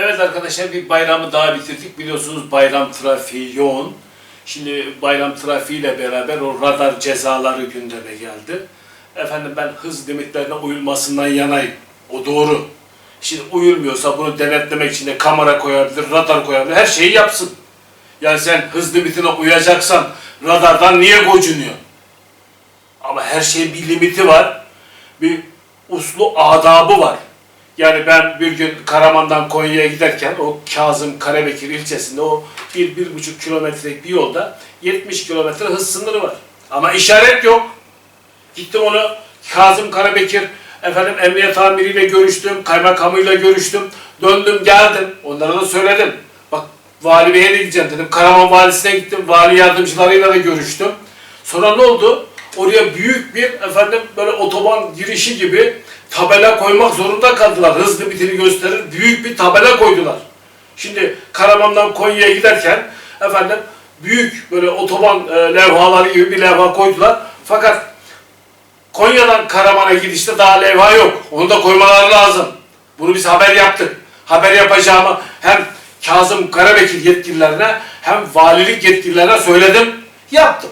Evet arkadaşlar bir bayramı daha bitirdik. Biliyorsunuz bayram trafiği yoğun. Şimdi bayram trafiğiyle beraber o radar cezaları gündeme geldi. Efendim ben hız limitlerine uyulmasından yanayım. O doğru. Şimdi uyulmuyorsa bunu denetlemek için de kamera koyabilir, radar koyabilir, her şeyi yapsın. Yani sen hız limitine uyacaksan radardan niye gocunuyorsun? Ama her şeyin bir limiti var. Bir uslu adabı var. Yani ben bir gün Karaman'dan Konya'ya giderken o Kazım Karabekir ilçesinde o bir, bir buçuk kilometrelik bir yolda 70 kilometre hız sınırı var. Ama işaret yok. Gittim onu Kazım Karabekir efendim emniyet amiriyle görüştüm, kaymakamıyla görüştüm, döndüm geldim. Onlara da söyledim. Bak vali beye de gideceğim dedim. Karaman valisine gittim, vali yardımcılarıyla da görüştüm. Sonra ne oldu? Oraya büyük bir efendim böyle otoban girişi gibi tabela koymak zorunda kaldılar. Hız limitini gösterir büyük bir tabela koydular. Şimdi Karaman'dan Konya'ya giderken efendim büyük böyle otoban e, levhaları gibi bir levha koydular. Fakat Konya'dan Karaman'a gidişte daha levha yok. Onu da koymaları lazım. Bunu biz haber yaptık. Haber yapacağımı hem Kazım Karabekir yetkililerine hem valilik yetkililerine söyledim. Yaptım.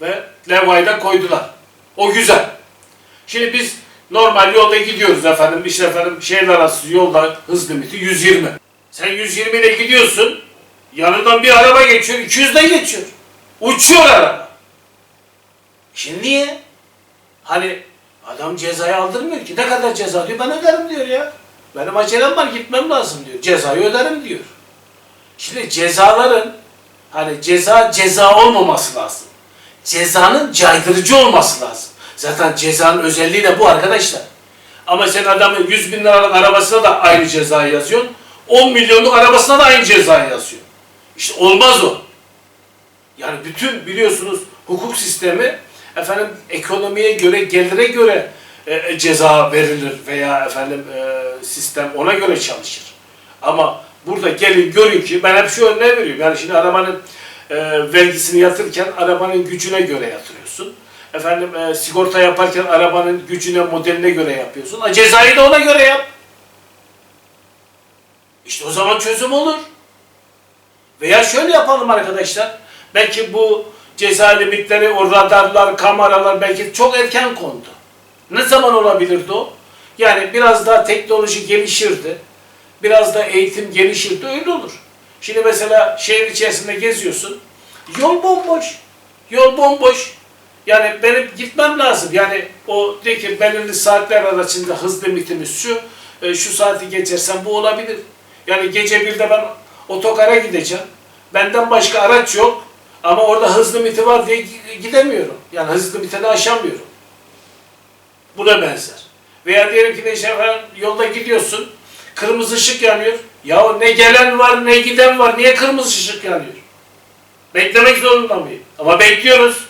Ve levhayı da koydular. O güzel. Şimdi biz normal yolda gidiyoruz efendim. İşte efendim şehir arası yolda hız limiti 120. Sen 120 ile gidiyorsun. Yanından bir araba geçiyor. 200 de geçiyor. Uçuyor araba. Şimdi niye? Hani adam cezayı aldırmıyor ki. Ne kadar ceza diyor? Ben öderim diyor ya. Benim acelem var gitmem lazım diyor. Cezayı öderim diyor. Şimdi cezaların hani ceza ceza olmaması lazım. Cezanın caydırıcı olması lazım. Zaten cezanın özelliği de bu arkadaşlar. Ama sen adamın 100 bin liralık arabasına da aynı cezayı yazıyorsun. 10 milyonluk arabasına da aynı cezayı yazıyorsun. İşte olmaz o. Yani bütün biliyorsunuz hukuk sistemi efendim ekonomiye göre, gelire göre e, e, ceza verilir veya efendim e, sistem ona göre çalışır. Ama burada gelin görün ki ben hep şu örneği veriyorum. Yani şimdi arabanın e, vergisini yatırırken arabanın gücüne göre yatırıyorsun. Efendim e, sigorta yaparken arabanın gücüne, modeline göre yapıyorsun. A, cezayı da ona göre yap. İşte o zaman çözüm olur. Veya şöyle yapalım arkadaşlar. Belki bu ceza limitleri, o radarlar, kameralar belki çok erken kondu. Ne zaman olabilirdi o? Yani biraz daha teknoloji gelişirdi. Biraz da eğitim gelişirdi öyle olur. Şimdi mesela şehir içerisinde geziyorsun. Yol bomboş. Yol bomboş. Yani benim gitmem lazım. Yani o de ki belirli saatler arasında hız limitimiz şu. e, Şu saati geçersem bu olabilir. Yani gece birde ben otogara gideceğim. Benden başka araç yok. Ama orada hız limiti var diye gi- gidemiyorum. Yani hız limitini aşamıyorum. Buna benzer. Veya diyelim ki de işte yolda gidiyorsun. Kırmızı ışık yanıyor. Ya ne gelen var ne giden var. Niye kırmızı ışık yanıyor? Beklemek zorunda mıyım? Ama bekliyoruz.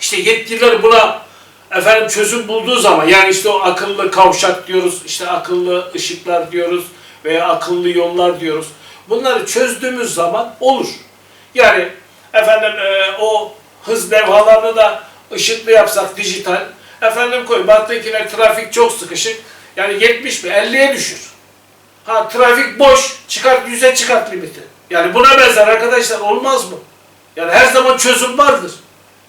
İşte yetkililer buna efendim çözüm bulduğu zaman yani işte o akıllı kavşak diyoruz, işte akıllı ışıklar diyoruz veya akıllı yollar diyoruz. Bunları çözdüğümüz zaman olur. Yani efendim e, o hız levhalarını da ışıklı yapsak dijital. Efendim koy Battıkine trafik çok sıkışık. Yani 70 mi 50'ye düşür. Ha trafik boş çıkart 100'e çıkart limiti. Yani buna benzer arkadaşlar olmaz mı? Yani her zaman çözüm vardır.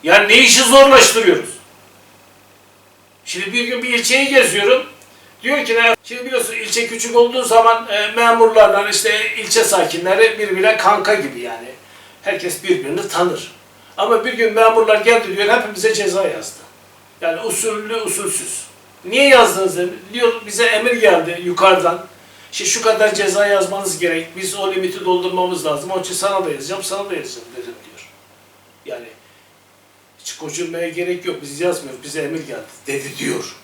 Yani ne işi zorlaştırıyoruz? Şimdi bir gün bir ilçeyi geziyorum. Diyor ki ne? Şimdi biliyorsun ilçe küçük olduğu zaman e, memurlarla işte ilçe sakinleri birbirine kanka gibi yani. Herkes birbirini tanır. Ama bir gün memurlar geldi diyor hepimize ceza yazdı. Yani usullü usulsüz. Niye yazdınız? Diyor bize emir geldi yukarıdan. İşte şu kadar ceza yazmanız gerek. Biz o limiti doldurmamız lazım. Onun için sana da yazacağım, sana da yazacağım dedim diyor. Yani hiç kocunmaya gerek yok. Biz yazmıyoruz. Bize emir geldi. Dedi diyor.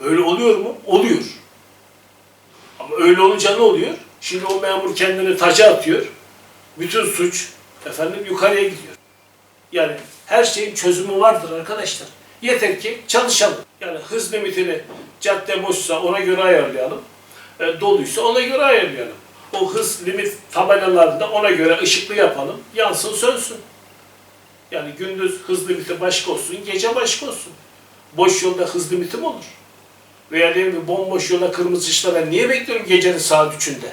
Öyle oluyor mu? Oluyor. Ama öyle olunca ne oluyor? Şimdi o memur kendini taca atıyor. Bütün suç efendim yukarıya gidiyor. Yani her şeyin çözümü vardır arkadaşlar. Yeter ki çalışalım. Yani hız limitini cadde boşsa ona göre ayarlayalım. E, doluysa ona göre ayarlayalım. O hız limit tabelalarını da ona göre ışıklı yapalım. Yansın sönsün. Yani gündüz hız limiti başka olsun, gece başka olsun. Boş yolda hız limiti mi olur? Veya diyelim ki bomboş yola kırmızı ışıkta niye bekliyorum gecenin saat 3'ünde?